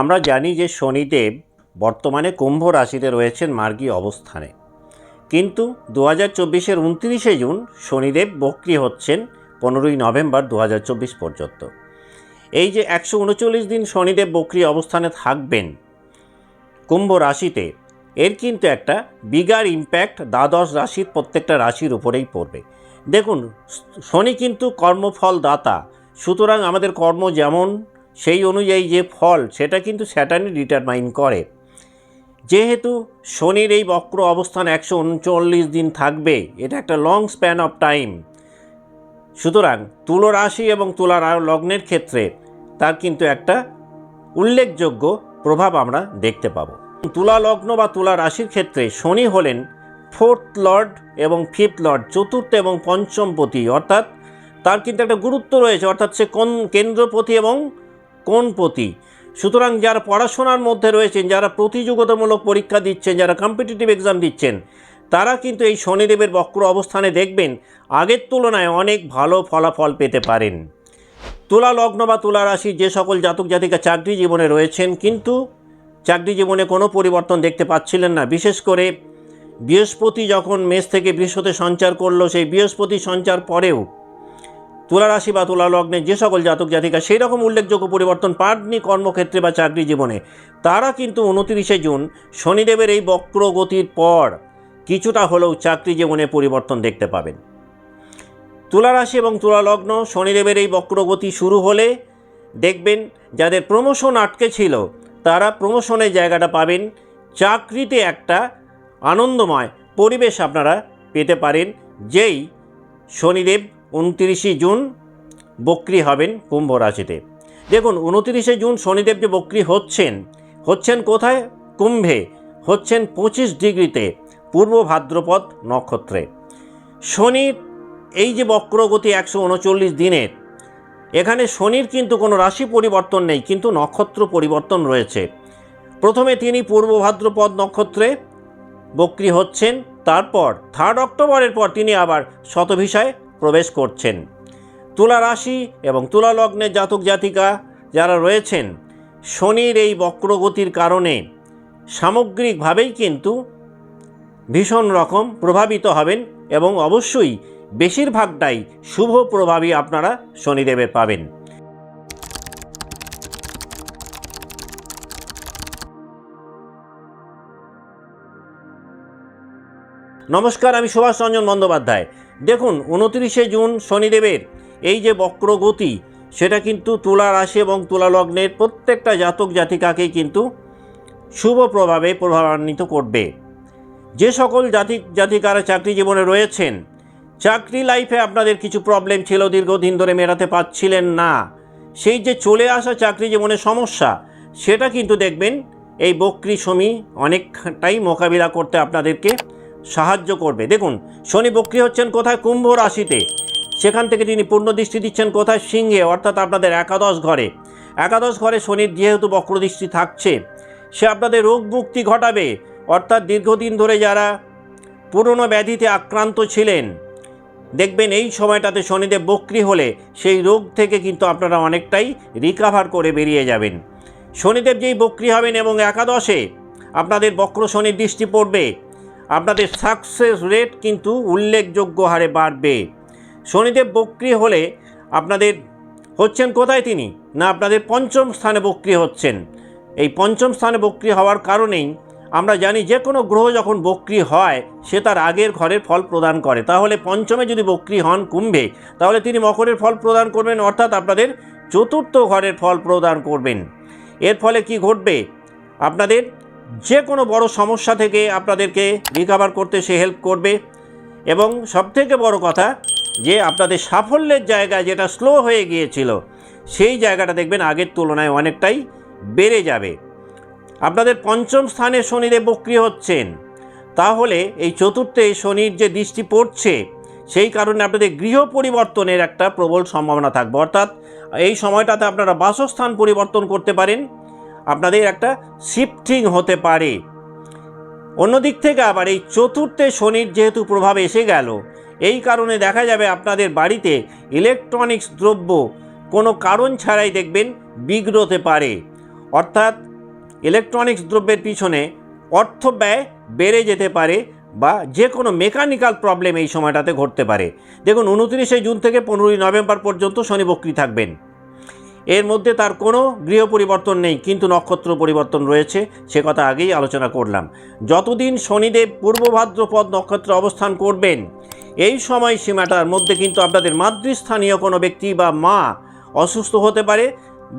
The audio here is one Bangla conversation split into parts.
আমরা জানি যে শনিদেব বর্তমানে কুম্ভ রাশিতে রয়েছেন মার্গী অবস্থানে। কিন্তু দু হাজার চব্বিশের উনত্রিশে জুন শনিদেব বক্রি হচ্ছেন পনেরোই নভেম্বর দু হাজার চব্বিশ পর্যন্ত। এই যে একশো উনচল্লিশ দিন শনিদেব বক্রি অবস্থানে থাকবেন কুম্ভ রাশিতে, এর কিন্তু একটা বিগার ইম্প্যাক্ট দ্বাদশ রাশির প্রত্যেকটা রাশির উপরেই পড়বে। দেখুন, শনি কিন্তু কর্মফল দাতা সুতরাং আমাদের কর্ম যেমন সেই অনুযায়ী যে ফল, সেটা কিন্তু স্যাটার্নই ডিটারমাইন করে। যেহেতু শনির এই বক্র অবস্থান একশো উনচল্লিশ দিন থাকবে, এটা একটা লং স্প্যান অফ টাইম সুতরাং তুলো রাশি এবং তুলা লগ্নের ক্ষেত্রে তার কিন্তু একটা উল্লেখযোগ্য প্রভাব আমরা দেখতে পাবো। তুলা লগ্ন বা তুলা রাশির ক্ষেত্রে শনি হলেন ফোর্থ লর্ড এবং ফিফথ লর্ড চতুর্থ এবং পঞ্চম পতি। অর্থাৎ তার কিন্তু একটা গুরুত্ব রয়েছে। অর্থাৎ সে কোন কেন্দ্রপতি এবং কোনপতি সুতরাং যারা পড়াশোনার মধ্যে রয়েছেন, যারা প্রতিযোগিতামূলক পরীক্ষা দিচ্ছেন, যারা কম্পিটিটিভ এক্সাম দিচ্ছেন, তারা কিন্তু এই শনিদেবের বক্র অবস্থানে দেখবেন, আগের তুলনায় অনেক ভালো ফলাফল পেতে পারেন। তুলা লগ্ন বা তুলা রাশি যে সকল জাতক জাতিকা চাকরি জীবনে রয়েছেন, কিন্তু চাকরি জীবনে কোনো পরিবর্তন দেখতে পাচ্ছিলেন না। বিশেষ করে বৃহস্পতি যখন মেষ থেকে বৃহস্পতি সঞ্চার করল, সেই বৃহস্পতি সঞ্চার পরেও তুলা রাশি বা তুলা লগ্নে যে সকল জাতক জাতিকা সেই রকম উল্লেখযোগ্য পরিবর্তন পাননি কর্মক্ষেত্রে বা চাকরি জীবনে। তারা কিন্তু উনতিরিশে জুন শনিদেবের এই বক্র গতির পর কিছুটা হলেও চাকরি জীবনে পরিবর্তন দেখতে পাবেন। তুলা রাশি এবং তুলা লগ্ন শনিদেবের এই বক্রগতি শুরু হলে দেখবেন যাদের প্রমোশন আটকে ছিল, তারা প্রমোশনের জায়গাটা পাবেন। চাকরিতে একটা আনন্দময় পরিবেশ আপনারা পেতে পারেন, যেই শনিদেব উনতিরিশে জুন বক্রি হবেন কুম্ভ রাশিতে। দেখুন, উনতিরিশে জুন শনিদেব যে বক্রি হচ্ছেন হচ্ছেন কোথায়? কুম্ভে। হচ্ছেন পঁচিশ ডিগ্রিতে, পূর্ব ভাদ্রপদ নক্ষত্রে। শনির এই যে বক্রগতি একশো উনচল্লিশ দিনের, এখানে শনির কিন্তু কোনো রাশি পরিবর্তন নেই, কিন্তু নক্ষত্র পরিবর্তন রয়েছে। প্রথমে তিনি পূর্ব ভাদ্রপদ নক্ষত্রে বক্রি হচ্ছেন, তারপর থার্ড অক্টোবরের পর তিনি আবার শতভিসায় প্রবেশ করছেন। তুলা রাশি এবং তুলা লগ্নের জাতক জাতিকা যারা রয়েছেন, শনির এই বক্রগতির কারণে সামগ্রিকভাবেই কিন্তু ভীষণ রকম প্রভাবিত হবেন এবং অবশ্যই বেশিরভাগটাই শুভ প্রভাবই আপনারা শনিদেবের পাবেন। নমস্কার, আমি সুভাষ রঞ্জন বন্দ্যোপাধ্যায়। দেখুন, উনত্রিশে জুন শনিদেবের এই যে বক্রগতি, সেটা কিন্তু তুলা রাশি এবং তুলা লগ্নের প্রত্যেকটা জাতক জাতিকাকেই কিন্তু শুভ প্রভাবে প্রভাবান্বিত করবে। যে সকল জাতি, জাতিকারা চাকরি জীবনে রয়েছেন, চাকরি লাইফে আপনাদের কিছু প্রবলেম ছিল, দীর্ঘদিন ধরে মেটাতে পারছিলেন না, সেই যে চলে আসা চাকরি জীবনে সমস্যা, সেটা কিন্তু দেখবেন এই বক্রি সমী অনেকটাই মোকাবিলা করতে আপনাদেরকে সাহায্য করবে। দেখুন, শনি বক্রি হচ্ছেন কোথায়? কুম্ভ রাশিতে। সেখান থেকে তিনি পূর্ণ দৃষ্টি দিচ্ছেন কোথায়? সিংহে, অর্থাৎ আপনাদের একাদশ ঘরে। একাদশ ঘরে শনির যেহেতু বক্রদৃষ্টি থাকছে, সে আপনাদের রোগ মুক্তি ঘটাবে। অর্থাৎ দীর্ঘদিন ধরে যারা পুরনো ব্যাধিতে আক্রান্ত ছিলেন, দেখবেন এই সময়টাতে শনিদেব বক্রি হলে সেই রোগ থেকে কিন্তু আপনারা অনেকটাই রিকাভার করে বেরিয়ে যাবেন। শনিদেব যেই বক্রি হবেন এবং একাদশে আপনাদের বক্র শনির দৃষ্টি পড়বে আপনাদের সাকসেস রেট কিন্তু উল্লেখযোগ্য হারে বাড়বে। শনিদেব বক্রি হলে আপনাদের হচ্ছেন কোথায় তিনি? না আপনাদের পঞ্চম স্থানে বক্রি হচ্ছেন। এই পঞ্চম স্থানে বক্রি হওয়ার কারণেই আমরা জানি যে কোনো গ্রহ যখন বক্রি হয়, সে তার আগের ঘরের ফল প্রদান করে। তাহলে পঞ্চমে যদি বক্রি হন কুম্ভে, তাহলে তিনি মকরের ফল প্রদান করবেন, অর্থাৎ আপনাদের চতুর্থ ঘরের ফল প্রদান করবেন। এর ফলে কি ঘটবে? আপনাদের যে কোনো বড় সমস্যা থেকে আপনাদেরকে রিকাভার করতে সে হেল্প করবে। এবং সবথেকে বড় কথা, যে আপনাদের সাফল্যের জায়গায় যেটা স্লো হয়ে গিয়েছিল, সেই জায়গাটা দেখবেন আগের তুলনায় অনেকটাই বেড়ে যাবে। আপনাদের পঞ্চম স্থানে শনিদেব বক্রিয় হচ্ছেন। তাহলে এই চতুর্থে শনির যে দৃষ্টি পড়ছে, সেই কারণে আপনাদের গৃহ পরিবর্তনের একটা প্রবল সম্ভাবনা থাকবে। অর্থাৎ এই সময়টাতে আপনারা বাসস্থান পরিবর্তন করতে পারেন। আপনাদের একটা শিফটিং হতে পারে। অন্যদিক থেকে আবার এই চতুর্থে শনির যেহেতু প্রভাব এসে গেল, এই কারণে দেখা যাবে আপনাদের বাড়িতে ইলেকট্রনিক্স দ্রব্য কোনো কারণ ছাড়াই দেখবেন বিগ্রতে পারে। অর্থাৎ ইলেকট্রনিক্স দ্রব্যের পিছনে অর্থ ব্যয় বেড়ে যেতে পারে বা যে কোনো মেকানিক্যাল প্রবলেম এই সময়টাতে ঘটতে পারে। দেখুন, উনত্রিশে জুন থেকে পনেরোই নভেম্বর পর্যন্ত শনি বক্রী থাকবেন। এর মধ্যে তার কোনো গৃহ পরিবর্তন নেই, কিন্তু নক্ষত্র পরিবর্তন রয়েছে, সে কথা আগেই আলোচনা করলাম। যতদিন শনিদেব পূর্ব ভাদ্রপদ নক্ষত্রে অবস্থান করবেন, এই সময় সীমাটার মধ্যে কিন্তু আপনাদের মাতৃস্থানীয় কোনো ব্যক্তি বা মা অসুস্থ হতে পারে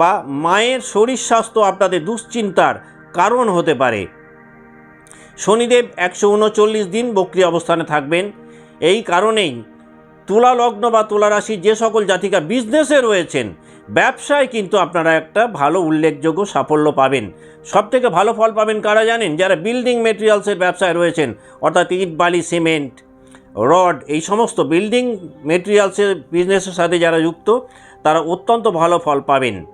বা মায়ের শরীর স্বাস্থ্য আপনাদের দুশ্চিন্তার কারণ হতে পারে। শনিদেব একশো উনচল্লিশ দিন বক্রি অবস্থানে থাকবেন। এই কারণেই তুলা লগ্ন বা তুলা রাশি যে সকল জাতিকা বিজনেসে রয়েছেন ব্যবসায় কিন্তু আপনারা একটা ভালো উল্লেখযোগ্য সাফল্য পাবেন। সব থেকে ভালো ফল পাবেন কারা জানেন? যারা বিল্ডিং মেটেরিয়ালসের ব্যবসায় রয়েছেন, অর্থাৎ ইট, বালি সিমেন্ট রড এই সমস্ত বিল্ডিং মেটেরিয়ালসের বিজনেসের সাথে যারা যুক্ত, তারা অত্যন্ত ভালো ফল পাবেন।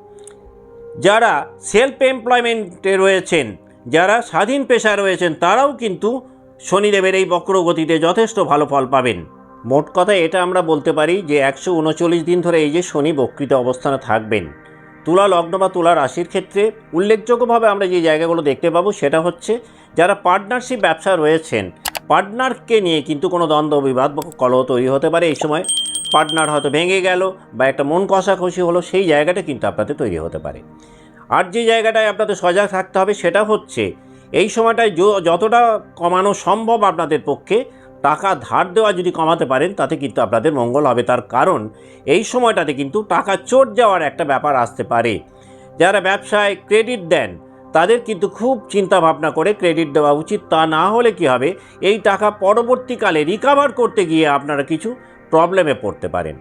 যারা সেলফ এমপ্লয়মেন্টে রয়েছেন, যারা স্বাধীন পেশায় রয়েছেন, তারাও কিন্তু শনিদেবের এই বক্রগতিতে যথেষ্ট ভালো ফল পাবেন। মোট কথা এটা আমরা বলতে পারি যে একশো উনচল্লিশ দিন ধরে এই যে শনি বকৃত অবস্থানে থাকবেন। তুলা, লগ্ন বা তুলা রাশির ক্ষেত্রে উল্লেখযোগ্যভাবে আমরা যে জায়গাগুলো দেখতে পাবো সেটা হচ্ছে যারা পার্টনারশিপ ব্যবসা রয়েছেন, পার্টনারকে নিয়ে কিন্তু কোনো দ্বন্দ্ব, বিবাদ বা কলহ তৈরি হতে পারে। এই সময় পার্টনার হয়তো ভেঙে গেল বা একটা মন কষাকষি হলো, সেই জায়গাটা কিন্তু আপনাদের তৈরি হতে পারে। আর যে জায়গাটায় আপনাদের সজাগ থাকতে হবে সেটা হচ্ছে এই সময়টায় যতটা কমানো সম্ভব আপনাদের পক্ষে টাকা ধার দেওয়া যদি কমাতে পারেন, তাতে কিন্তু আপনাদের মঙ্গল হবে। তার কারণ, এই সময়টাতে কিন্তু টাকা চোট যাওয়ার একটা ব্যাপার আসতে পারে। যারা ব্যবসায় ক্রেডিট দেন, তাদের কিন্তু খুব চিন্তা ভাবনা করে ক্রেডিট দেওয়া উচিত। তা না হলে কি হবে? এই টাকা পরবর্তীকালে রিকাভার করতে গিয়ে আপনারা কিছু প্রবলেমে পড়তে পারেন।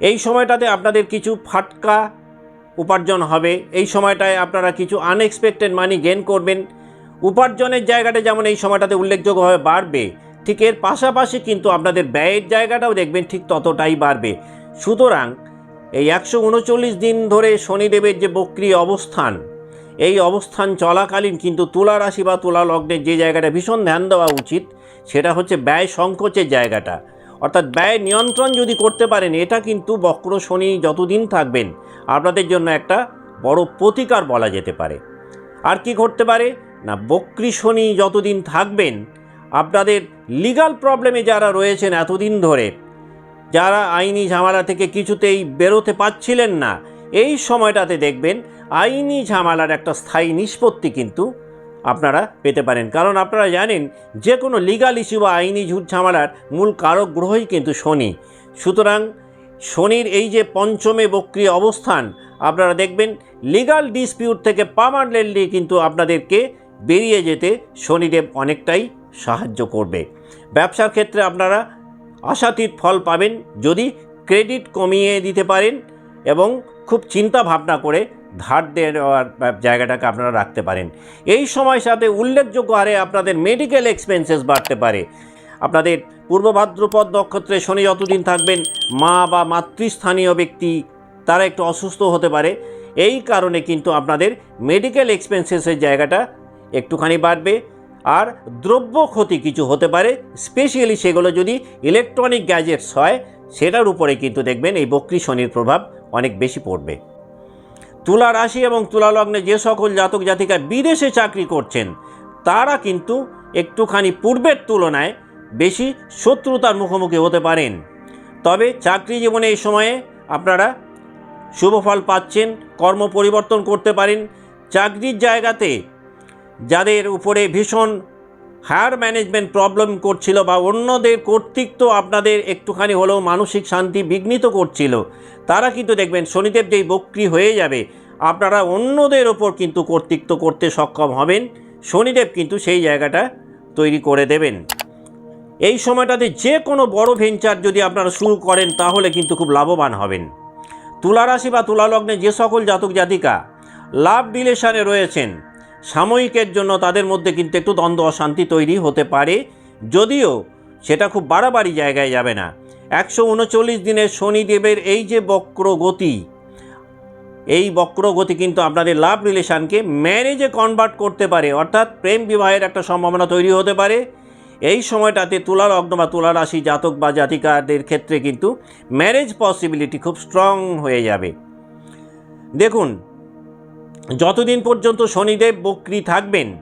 এই সময়টাতে আপনাদের কিছু ফাটকা উপার্জন হবে। এই সময়টায় আপনারা কিছু আনএক্সপেক্টেড মানি গেন করবেন। উপার্জনের জায়গাটা যেমন এই সময়টাতে উল্লেখযোগ্যভাবে বাড়বে ঠিক এর পাশাপাশি কিন্তু আপনাদের ব্যয়ের জায়গাটাও দেখবেন ঠিক ততটাই বাড়বে। সুতরাং এই একশো উনচল্লিশ দিন ধরে শনিদেবের যে বক্রি অবস্থান, এই অবস্থান চলাকালীন কিন্তু তুলা রাশি বা তুলা লগ্নের যে জায়গাটা ভীষণ ধ্যান দেওয়া উচিত, সেটা হচ্ছে ব্যয় সংকোচের জায়গাটা। অর্থাৎ ব্যয় নিয়ন্ত্রণ যদি করতে পারেন, এটা কিন্তু বক্র শনি যতদিন থাকবেন, আপনাদের জন্য একটা বড় প্রতিকার বলা যেতে পারে। আর কি ঘটতে পারে? না, বক্রি শনি যতদিন থাকবেন আপনাদের লিগাল প্রবলেমে যারা রয়েছেন এতদিন ধরে, যারা আইনি ঝামেলা থেকে কিছুতেই বেরোতে পারছিলেন না, এই সময়টাতে দেখবেন আইনি ঝামেলার একটা স্থায়ী নিষ্পত্তি কিন্তু আপনারা পেতে পারেন। কারণ আপনারা জানেন যে কোনো লিগাল ইস্যু বা আইনি ঝুট ঝামেলার মূল কারক গ্রহই কিন্তু শনি। সুতরাং শনির এই যে পঞ্চমে বক্রি অবস্থান, আপনারা দেখবেন লিগাল ডিসপিউট থেকে পার্মানেন্টলি কিন্তু আপনাদেরকে বেরিয়ে যেতে শনিদেব অনেকটাই সাহায্য করবে। ব্যবসার ক্ষেত্রে আপনারা আশাতীত ফল পাবেন যদি ক্রেডিট কমিয়ে দিতে পারেন এবং খুব চিন্তা ভাবনা করে ধার দেওয়ার জায়গাটাকে আপনারা রাখতে পারেন। এই সময় সাথে উল্লেখযোগ্য হারে আপনাদের মেডিকেল এক্সপেন্সেস বাড়তে পারে। আপনাদের পূর্ব ভাদ্রপদ নক্ষত্রে শনি যতদিন থাকবেন, মা বা মাতৃস্থানীয় ব্যক্তি, তারা একটু অসুস্থ হতে পারে। এই কারণে কিন্তু আপনাদের মেডিকেল এক্সপেন্সেসের জায়গাটা একটুখানি বাড়বে। আর দ্রব্য ক্ষতি কিছু হতে পারে স্পেশালি সেগুলো যদি ইলেকট্রনিক গ্যাজেটস হয়, সেটার উপরে কিন্তু দেখবেন এই বক্রি শনির প্রভাব অনেক বেশি পড়বে। তুলা রাশি এবং তুলা লগ্নে যে সকল জাতক জাতিকা বিদেশে চাকরি করছেন, তারা কিন্তু একটুখানি পূর্বের তুলনায় বেশি শত্রুতার মুখোমুখি হতে পারেন। তবে চাকরি জীবনে এই সময়ে আপনারা শুভ ফল পাচ্ছেন, কর্ম পরিবর্তন করতে পারেন, চাকরির জায়গাতে যাদের উপরে ভীষণ হায়ার ম্যানেজমেন্ট প্রবলেম করছিল বা অন্যদের কর্তৃত্ব আপনাদের একটুখানি হলেও মানসিক শান্তি বিঘ্নিত করছিল, তারা কিন্তু দেখবেন শনিদেব যেই বক্রি হয়ে যাবে, আপনারা অন্যদের ওপর কিন্তু কর্তৃত্ব করতে সক্ষম হবেন, শনিদেব কিন্তু সেই জায়গাটা তৈরি করে দেবেন। এই সময়টাতে যে কোনো বড় ভেঞ্চার যদি আপনারা শুরু করেন, তাহলে কিন্তু খুব লাভবান হবেন। তুলারাশি বা তুলালগ্নে যে সকল জাতক জাতিকা লাভ রিলেশনে রয়েছেন সাময়িকের জন্য তাদের মধ্যে কিন্তু একটু দ্বন্দ্ব অশান্তি তৈরি হতে পারে, যদিও সেটা খুব বাড়াবাড়ি জায়গায় যাবে না। একশো উনচল্লিশ দিনের শনিদেবের এই যে বক্র গতি, এই বক্র গতি কিন্তু আপনাদের লাভ রিলেশানকে ম্যারেজে কনভার্ট করতে পারে, অর্থাৎ প্রেম বিবাহের একটা সম্ভাবনা তৈরি হতে পারে। এই সময়টাতে তুলা লগ্ন বা তুলা রাশি জাতক বা জাতিকাদের ক্ষেত্রে কিন্তু ম্যারেজ পসিবিলিটি খুব স্ট্রং হয়ে যাবে। দেখুন যতদিন পর্যন্ত শনিদেব বক্রি থাকবেন,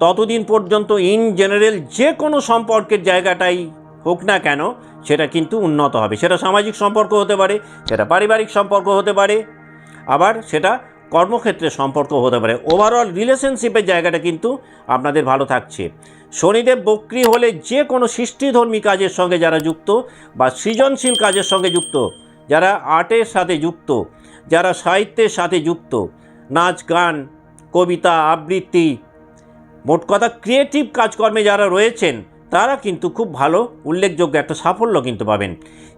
ততদিন পর্যন্ত ইন জেনারেল যে কোনো সম্পর্কের জায়গাটাই হোক না কেন, সেটা কিন্তু উন্নত হবে। সেটা সামাজিক সম্পর্ক হতে পারে, সেটা পারিবারিক সম্পর্ক হতে পারে, আবার সেটা কর্মক্ষেত্রে সম্পর্ক হতে পারে। ওভারঅল রিলেশনশিপের জায়গাটা কিন্তু আপনাদের ভালো থাকছে। শনিদেব বক্রি হলে যে কোনো সৃষ্টিধর্মী কাজের সঙ্গে যারা যুক্ত বা সৃজনশীল কাজের সঙ্গে যুক্ত, যারা আর্টের সাথে যুক্ত, যারা সাহিত্যের সাথে যুক্ত নাচ, গান, কবিতা, আবৃত্তি, মোট কথা ক্রিয়েটিভ কাজকর্মে যারা রয়েছেন, তারা কিন্তু খুব ভালো, উল্লেখযোগ্য একটা সাফল্য কিন্তু পাবেন।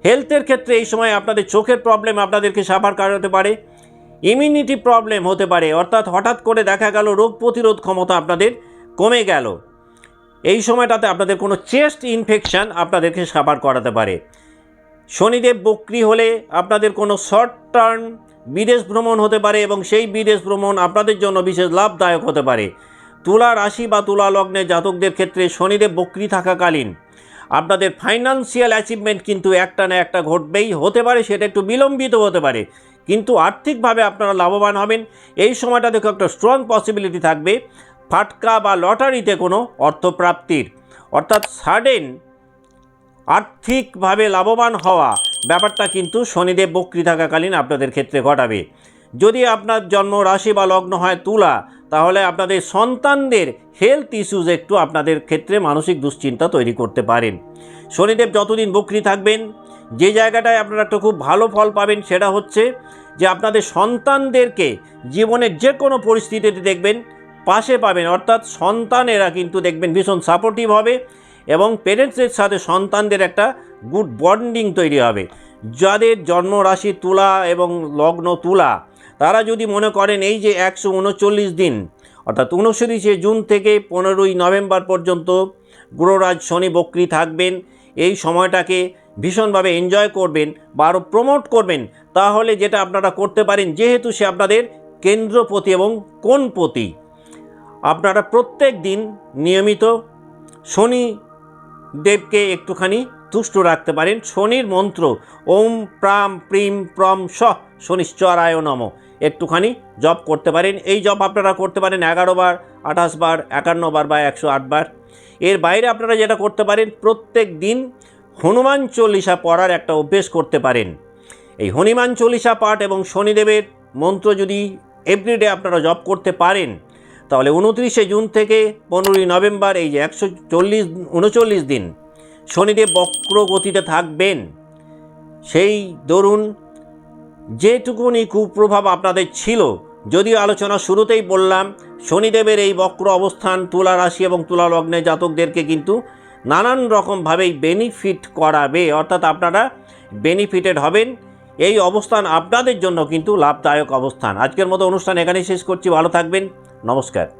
হেলথের ক্ষেত্রে এই সময় আপনাদের চোখের প্রবলেম আপনাদেরকে সাফার কাটাতে পারে ইমিউনিটি প্রবলেম হতে পারে, অর্থাৎ হঠাৎ করে দেখা গেল রোগ প্রতিরোধ ক্ষমতা আপনাদের কমে গেল। এই সময়টাতে আপনাদের কোনো চেস্ট ইনফেকশন আপনাদেরকে সাফার করাতে পারে। শনিদেব বক্রি হলে আপনাদের কোনো শর্ট টার্ম বিদেশ ভ্রমণ হতে পারে এবং সেই বিদেশ ভ্রমণ আপনাদের জন্য বিশেষ লাভদায়ক হতে পারে। তুলা রাশি বা তুলা লগ্নে জাতকদের ক্ষেত্রে শনিদেব বক্রি থাকাকালীন আপনাদের ফাইন্যান্সিয়াল অ্যাচিভমেন্ট কিন্তু একটা না একটা ঘটবেই হতে পারে, সেটা একটু বিলম্বিত হতে পারে। কিন্তু আর্থিকভাবে আপনারা লাভবান হবেন। এই সময়টা দেখো একটা স্ট্রং পসিবিলিটি থাকবে ফাটকা বা লটারিতে কোনো অর্থপ্রাপ্তির। অর্থাৎ সাডেন আর্থিকভাবে লাভবান হওয়া ব্যাপারটা কিন্তু শনিদেব বক্রি থাকাকালীন আপনাদের ক্ষেত্রে ঘটাবে। যদি আপনার জন্ম রাশি বা লগ্ন হয় তুলা, তাহলে আপনাদের সন্তানদের হেলথ ইস্যুজ একটু আপনাদের ক্ষেত্রে মানসিক দুশ্চিন্তা তৈরি করতে পারেন। শনিদেব যতদিন বক্রি থাকবেন, যে জায়গাটায় আপনারা একটা খুব ভালো ফল পাবেন সেটা হচ্ছে যে আপনাদের সন্তানদেরকে জীবনের যে কোনো পরিস্থিতিতে দেখবেন, পাশে পাবেন। অর্থাৎ সন্তানেরা কিন্তু দেখবেন ভীষণ সাপোর্টিভ হবে এবং পেরেন্টসের সাথে সন্তানদের একটা গুড বন্ডিং তৈরি হবে। যাদের জন্ম রাশি তুলা এবং লগ্ন তুলা, তারা যদি মনে করেন এই যে একশো উনচল্লিশ দিন, অর্থাৎ উনত্রিশে জুন থেকে পনেরোই নভেম্বর পর্যন্ত গ্রহরাজ শনি বক্রি থাকবেন, এই সময়টাকে ভীষণভাবে এনজয় করবেন বা আরও প্রমোট করবেন, তাহলে যেটা আপনারা করতে পারেন, যেহেতু সে আপনাদের কেন্দ্রপতি এবং কোনপতি আপনারা প্রত্যেক দিন নিয়মিত শনি দেবকে একটুখানি তুষ্ট রাখতে পারেন শনির মন্ত্র। ওম প্রাম প্রিম প্রম স শনিশ্চরায় নম। একটুখানি জপ করতে পারেন। এই জপ আপনারা করতে পারেন এগারো বার, আঠাশ বার, একান্ন বার বা একশো আট বার। এর বাইরে আপনারা যেটা করতে পারেন, প্রত্যেক দিন হনুমান চল্লিশা পড়ার একটা অভ্যেস করতে পারেন। এই হনুমান চল্লিশা পাঠ এবং শনিদেবের মন্ত্র যদি এভরিডে আপনারা জপ করতে পারেন, তাহলে উনত্রিশে জুন থেকে পনেরোই নভেম্বর, এই যে একশো চল্লিশ, উনচল্লিশ দিন শনিদেব বক্র গতিতে থাকবেন। সেই দরুন যেটুকুনি কুপ্রভাব আপনাদের ছিল, যদিও আলোচনা শুরুতেই বললাম, শনিদেবের এই বক্র অবস্থান তুলা রাশি এবং তুলা লগ্নে জাতকদেরকে কিন্তু নানান রকমভাবেই বেনিফিট করাবে, অর্থাৎ আপনারা বেনিফিটেড হবেন। এই অবস্থান আপনাদের জন্য কিন্তু লাভদায়ক অবস্থান। আজকের মতো অনুষ্ঠান এখানেই শেষ করছি। ভালো থাকবেন। নমস্কার।